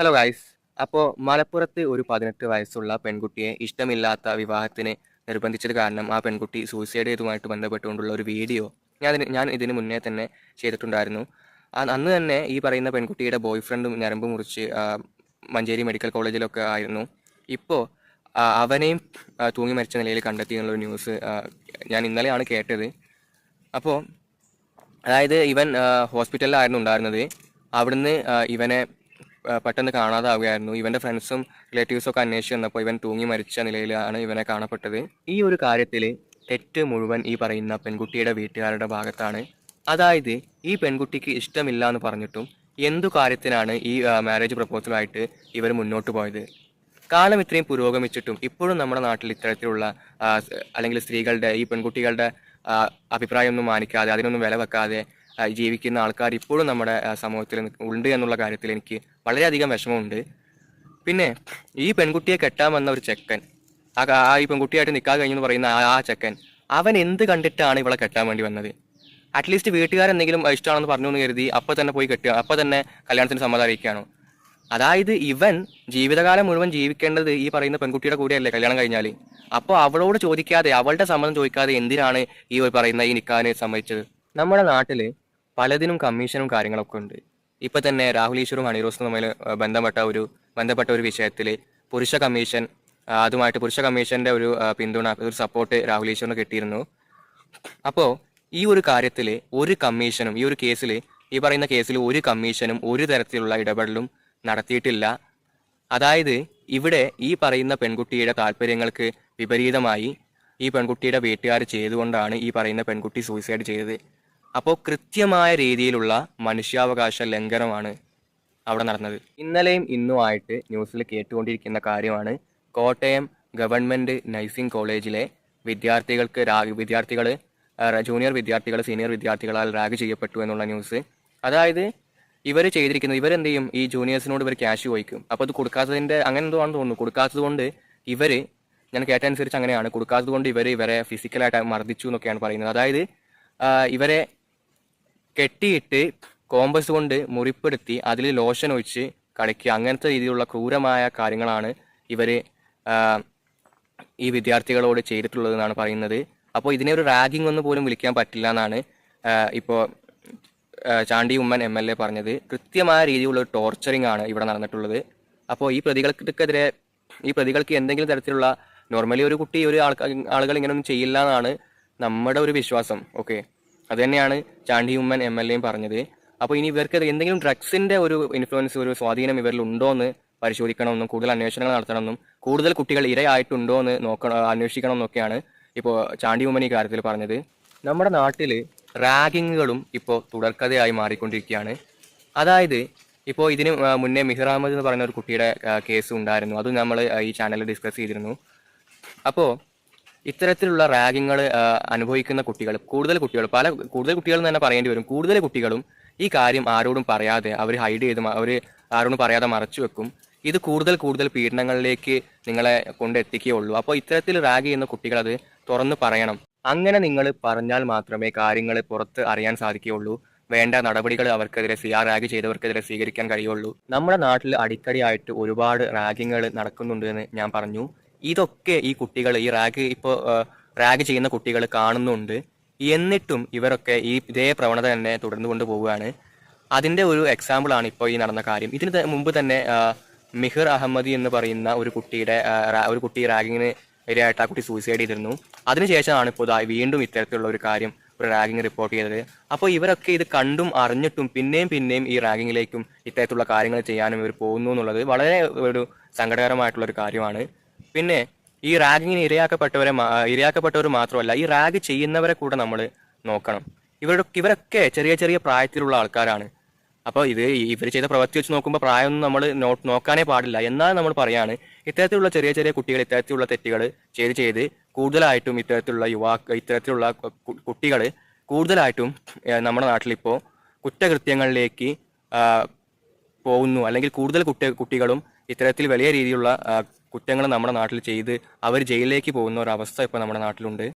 Hello guys അപ്പോൾ മലപ്പുറത്ത് ഒരു പതിനെട്ട് വയസ്സുള്ള പെൺകുട്ടിയെ ഇഷ്ടമില്ലാത്ത വിവാഹത്തിന് നിർബന്ധിച്ചത് കാരണം ആ പെൺകുട്ടി സൂയിസൈഡ് ചെയ്തതുമായിട്ട് ബന്ധപ്പെട്ടുകൊണ്ടുള്ള ഒരു വീഡിയോ ഞാൻ ഞാൻ ഇതിന് മുന്നേ തന്നെ ചെയ്തിട്ടുണ്ടായിരുന്നു. അന്ന് തന്നെ ഈ പറയുന്ന പെൺകുട്ടിയുടെ ബോയ് ഫ്രണ്ടും ഞരമ്പ് മുറിച്ച് മഞ്ചേരി മെഡിക്കൽ കോളേജിലൊക്കെ ആയിരുന്നു. ഇപ്പോൾ അവനെയും തൂങ്ങി മരിച്ച നിലയിൽ കണ്ടെത്തി എന്നുള്ളൊരു ന്യൂസ് ഞാൻ ഇന്നലെയാണ് കേട്ടത്. അപ്പോൾ അതായത് ഇവൻ ഹോസ്പിറ്റലിലായിരുന്നു ഉണ്ടായിരുന്നത്. അവിടുന്ന് ഇവനെ പെട്ടെന്ന് കാണാതാവുകയായിരുന്നു. ഇവന്റെ ഫ്രണ്ട്സും റിലേറ്റീവ്സും ഒക്കെ അന്വേഷിച്ച് വന്നപ്പോൾ ഇവൻ തൂങ്ങി മരിച്ച നിലയിലാണ് ഇവനെ കാണപ്പെട്ടത്. ഈ ഒരു കാര്യത്തിൽ തെറ്റ് മുഴുവൻ ഈ പറയുന്ന പെൺകുട്ടിയുടെ വീട്ടുകാരുടെ ഭാഗത്താണ്. അതായത് ഈ പെൺകുട്ടിക്ക് ഇഷ്ടമില്ല എന്ന് പറഞ്ഞിട്ടും എന്തു കാര്യത്തിനാണ് ഈ മാരേജ് പ്രപ്പോസലുമായിട്ട് ഇവർ മുന്നോട്ട് പോയത്? കാലം ഇത്രയും പുരോഗമിച്ചിട്ടും ഇപ്പോഴും നമ്മുടെ നാട്ടിൽ ഇത്തരത്തിലുള്ള അല്ലെങ്കിൽ സ്ത്രീകളുടെ ഈ പെൺകുട്ടികളുടെ അഭിപ്രായമൊന്നും മാനിക്കാതെ അതിനൊന്നും വില വെക്കാതെ ജീവിക്കുന്ന ആൾക്കാർ ഇപ്പോഴും നമ്മുടെ സമൂഹത്തിൽ ഉണ്ട് എന്നുള്ള കാര്യത്തിൽ എനിക്ക് വളരെയധികം വിഷമമുണ്ട്. പിന്നെ ഈ പെൺകുട്ടിയെ കെട്ടാൻ വന്ന ഒരു ചെക്കൻ ആ ഈ പെൺകുട്ടിയായിട്ട് നിൽക്കാൻ കഴിഞ്ഞെന്ന് പറയുന്ന ആ ആ ചെക്കൻ അവൻ എന്ത് കണ്ടിട്ടാണ് ഇവളെ കെട്ടാൻ വേണ്ടി വന്നത്? അറ്റ്ലീസ്റ്റ് വീട്ടുകാരെന്തെങ്കിലും ഇഷ്ടമാണെന്ന് പറഞ്ഞു എന്ന് കരുതി അപ്പോൾ തന്നെ പോയി കെട്ടുക അപ്പോൾ തന്നെ കല്യാണത്തിന് സമ്മതം അറിയിക്കുകയാണോ. അതായത് ഇവൻ ജീവിതകാലം മുഴുവൻ ജീവിക്കേണ്ടത് ഈ പറയുന്ന പെൺകുട്ടിയുടെ കൂടെയല്ലേ കല്യാണം കഴിഞ്ഞാൽ അപ്പോൾ അവളോട് ചോദിക്കാതെ അവളുടെ സമ്മതം ചോദിക്കാതെ എന്തിനാണ് ഈ പറയുന്ന ഈ നിൽക്കാൻ സമ്മതിച്ചത്? നമ്മുടെ നാട്ടിൽ പലതിനും കമ്മീഷനും കാര്യങ്ങളൊക്കെ ഉണ്ട്. ഇപ്പൊ തന്നെ രാഹുൽ ഈശ്വറും ഹണിറോസും തമ്മിൽ ബന്ധപ്പെട്ട ഒരു ബന്ധപ്പെട്ട ഒരു വിഷയത്തിൽ പുരുഷ കമ്മീഷൻ അതുമായിട്ട് പുരുഷ കമ്മീഷന്റെ ഒരു പിന്തുണ ഒരു സപ്പോർട്ട് രാഹുൽ ഈശ്വറിന് കിട്ടിയിരുന്നു. അപ്പോൾ ഈ ഒരു കാര്യത്തിൽ ഒരു കമ്മീഷനും ഈ ഒരു കേസിൽ ഈ പറയുന്ന കേസിൽ ഒരു കമ്മീഷനും ഒരു തരത്തിലുള്ള ഇടപെടലും നടത്തിയിട്ടില്ല. അതായത് ഇവിടെ ഈ പറയുന്ന പെൺകുട്ടിയുടെ താല്പര്യങ്ങൾക്ക് വിപരീതമായി ഈ പെൺകുട്ടിയുടെ വീട്ടുകാർ ചെയ്തുകൊണ്ടാണ് ഈ പറയുന്ന പെൺകുട്ടി സൂയിസൈഡ് ചെയ്തത്. അപ്പോൾ കൃത്യമായ രീതിയിലുള്ള മനുഷ്യാവകാശ ലംഘനമാണ് അവിടെ നടന്നത്. ഇന്നലെയും ഇന്നുമായിട്ട് ന്യൂസിൽ കേട്ടുകൊണ്ടിരിക്കുന്ന കാര്യമാണ് കോട്ടയം ഗവൺമെന്റ് നഴ്സിംഗ് കോളേജിലെ വിദ്യാർത്ഥികൾക്ക് റാഗ് വിദ്യാർത്ഥികൾ ജൂനിയർ വിദ്യാർത്ഥികൾ സീനിയർ വിദ്യാർത്ഥികളാൽ റാഗ് ചെയ്യപ്പെട്ടു എന്നുള്ള ന്യൂസ്. അതായത് ഇവർ ചെയ്തിരിക്കുന്നത് ഇവരെന്ത് ചെയ്യും ഈ ജൂനിയേഴ്സിനോട് ഇവർ ക്യാഷ് ചോദിക്കും. അപ്പോൾ അത് കൊടുക്കാത്തതിന്റെ അങ്ങനെ എന്തോ ആണെന്ന് തോന്നുന്നു. കൊടുക്കാത്തത് കൊണ്ട് ഇവർ ഞാൻ കേട്ടനുസരിച്ച് അങ്ങനെയാണ്. കൊടുക്കാത്തത് കൊണ്ട് ഇവർ ഇവരെ ഫിസിക്കലായിട്ട് മർദ്ദിച്ചു എന്നൊക്കെയാണ് പറയുന്നത്. അതായത് ഇവരെ കെട്ടിയിട്ട് കോമ്പസ് കൊണ്ട് മുറിപ്പെടുത്തി അതിൽ ലോഷൻ ഒഴിച്ച് കളിക്കുക. അങ്ങനത്തെ രീതിയിലുള്ള ക്രൂരമായ കാര്യങ്ങളാണ് ഇവർ ഈ വിദ്യാർത്ഥികളോട് ചെയ്തിട്ടുള്ളതെന്നാണ് പറയുന്നത്. അപ്പോൾ ഇതിനെ ഒരു റാഗിംഗ് ഒന്നും പോലും വിളിക്കാൻ പറ്റില്ല എന്നാണ് ഇപ്പോൾ Chandy Oommen M L A പറഞ്ഞത്. കൃത്യമായ രീതിയിലുള്ള ടോർച്ചറിങ് ആണ് ഇവിടെ നടന്നിട്ടുള്ളത്. അപ്പോൾ ഈ പ്രതികൾക്കെതിരെ ഈ പ്രതികൾക്ക് എന്തെങ്കിലും തരത്തിലുള്ള നോർമലി ഒരു കുട്ടി ഒരു ആൾക്കാർ ആളുകൾ ഇങ്ങനെയൊന്നും ചെയ്യില്ല എന്നാണ് നമ്മുടെ ഒരു വിശ്വാസം. ഓക്കെ അത് തന്നെയാണ് ചാണ്ടി ഉമ്മൻ എം എൽ എയും പറഞ്ഞത്. അപ്പോൾ ഇനി ഇവർക്ക് എന്തെങ്കിലും ഡ്രഗ്സിന്റെ ഒരു ഇൻഫ്ലുവൻസ് ഒരു സ്വാധീനം ഇവരിൽ ഉണ്ടോ എന്ന് പരിശോധിക്കണമെന്നും കൂടുതൽ അന്വേഷണങ്ങൾ നടത്തണമെന്നും കൂടുതൽ കുട്ടികൾ ഇരയായിട്ടുണ്ടോ എന്ന് നോക്കണം അന്വേഷിക്കണം എന്നൊക്കെയാണ് ഇപ്പോൾ ചാണ്ടി ഉമ്മൻ ഈ കാര്യത്തിൽ പറഞ്ഞത്. നമ്മുടെ നാട്ടിൽ റാഗിങ്ങുകളും ഇപ്പോൾ തുടർക്കഥയായി മാറിക്കൊണ്ടിരിക്കുകയാണ്. അതായത് ഇപ്പോൾ ഇതിന് മുന്നേ മിഹിർ അഹമ്മദ് എന്ന് പറയുന്ന ഒരു കുട്ടിയുടെ കേസ് ഉണ്ടായിരുന്നു. അത് നമ്മൾ ഈ ചാനലിൽ ഡിസ്കസ് ചെയ്തിരുന്നു. അപ്പോൾ ഇത്തരത്തിലുള്ള റാഗിങ്ങൾ അനുഭവിക്കുന്ന കുട്ടികൾ കൂടുതൽ കുട്ടികൾ പല കൂടുതൽ കുട്ടികൾ തന്നെ പറയേണ്ടി വരും. കൂടുതൽ കുട്ടികളും ഈ കാര്യം ആരോടും പറയാതെ അവർ ഹൈഡ് ചെയ്ത് അവർ ആരോടും പറയാതെ മറച്ചു വെക്കും. ഇത് കൂടുതൽ കൂടുതൽ പീഡനങ്ങളിലേക്ക് നിങ്ങളെ കൊണ്ടെത്തിക്കേ ഉള്ളൂ അപ്പോൾ ഇത്തരത്തിൽ റാഗ് ചെയ്യുന്ന കുട്ടികൾ അത് തുറന്നു പറയണം. അങ്ങനെ നിങ്ങൾ പറഞ്ഞാൽ മാത്രമേ കാര്യങ്ങൾ പുറത്ത് അറിയാൻ സാധിക്കുകയുള്ളൂ. വേണ്ട നടപടികൾ അവർക്കെതിരെ സി ആർ റാഗ് ചെയ്തവർക്കെതിരെ സ്വീകരിക്കാൻ കഴിയുള്ളൂ. നമ്മുടെ നാട്ടിൽ അടിക്കടിയായിട്ട് ഒരുപാട് റാഗിങ്ങൾ നടക്കുന്നുണ്ട് എന്ന് ഞാൻ പറഞ്ഞു. ഇതൊക്കെ ഈ കുട്ടികൾ ഈ റാഗ് ഇപ്പോൾ റാഗ് ചെയ്യുന്ന കുട്ടികൾ കാണുന്നുണ്ട്. എന്നിട്ടും ഇവരൊക്കെ ഈ ഇതേ പ്രവണത തന്നെ തുടർന്നു കൊണ്ടുപോവുകയാണ് അതിന്റെ ഒരു എക്സാമ്പിൾ ആണ് ഇപ്പോൾ ഈ നടന്ന കാര്യം. ഇതിന് മുമ്പ് തന്നെ മിഹിർ അഹമ്മദി എന്ന് പറയുന്ന ഒരു കുട്ടിയുടെ ഒരു കുട്ടി റാഗിങ്ങിന് ഇരയായിട്ട് ആ കുട്ടി സൂയിസൈഡ് ചെയ്തിരുന്നു. അതിനുശേഷമാണ് ഇപ്പോൾ വീണ്ടും ഇത്തരത്തിലുള്ള ഒരു കാര്യം ഒരു റാഗിങ് റിപ്പോർട്ട് ചെയ്തത്. അപ്പോൾ ഇവരൊക്കെ ഇത് കണ്ടും അറിഞ്ഞിട്ടും പിന്നെയും പിന്നെയും ഈ റാഗിങ്ങിലേക്കും ഇത്തരത്തിലുള്ള കാര്യങ്ങൾ ചെയ്യാനും ഇവർ പോകുന്നു എന്നുള്ളത് വളരെ ഒരു സങ്കടകരമായിട്ടുള്ള ഒരു കാര്യമാണ്. പിന്നെ ഈ റാഗിങ്ങിന് ഇരയാക്കപ്പെട്ടവരെ ഇരയാക്കപ്പെട്ടവർ മാത്രമല്ല ഈ റാഗ് ചെയ്യുന്നവരെ കൂടെ നമ്മൾ നോക്കണം. ഇവരുടെ ഇവരൊക്കെ ചെറിയ ചെറിയ പ്രായത്തിലുള്ള ആൾക്കാരാണ്. അപ്പോൾ ഇത് ഇവർ ചെയ്ത പ്രവൃത്തി വെച്ച് നോക്കുമ്പോൾ പ്രായമൊന്നും നമ്മൾ നോക്കാനേ പാടില്ല. എന്നാൽ നമ്മൾ പറയാണ് ഇത്തരത്തിലുള്ള ചെറിയ ചെറിയ കുട്ടികൾ ഇത്തരത്തിലുള്ള തെറ്റുകൾ ചെയ്ത് ചെയ്ത് കൂടുതലായിട്ടും ഇത്തരത്തിലുള്ള യുവാ ഇത്തരത്തിലുള്ള കുട്ടികൾ കൂടുതലായിട്ടും നമ്മുടെ നാട്ടിലിപ്പോൾ കുറ്റകൃത്യങ്ങളിലേക്ക് പോകുന്നു. അല്ലെങ്കിൽ കൂടുതൽ കുട്ടി കുട്ടികളും ഇത്തരത്തിൽ വലിയ രീതിയിലുള്ള കുറ്റങ്ങൾ നമ്മുടെ നാട്ടിൽ ചെയ്ത് അവർ ജയിലിലേക്ക് പോകുന്ന ഒരു അവസ്ഥ ഇപ്പോൾ നമ്മുടെ നാട്ടിലുണ്ട്.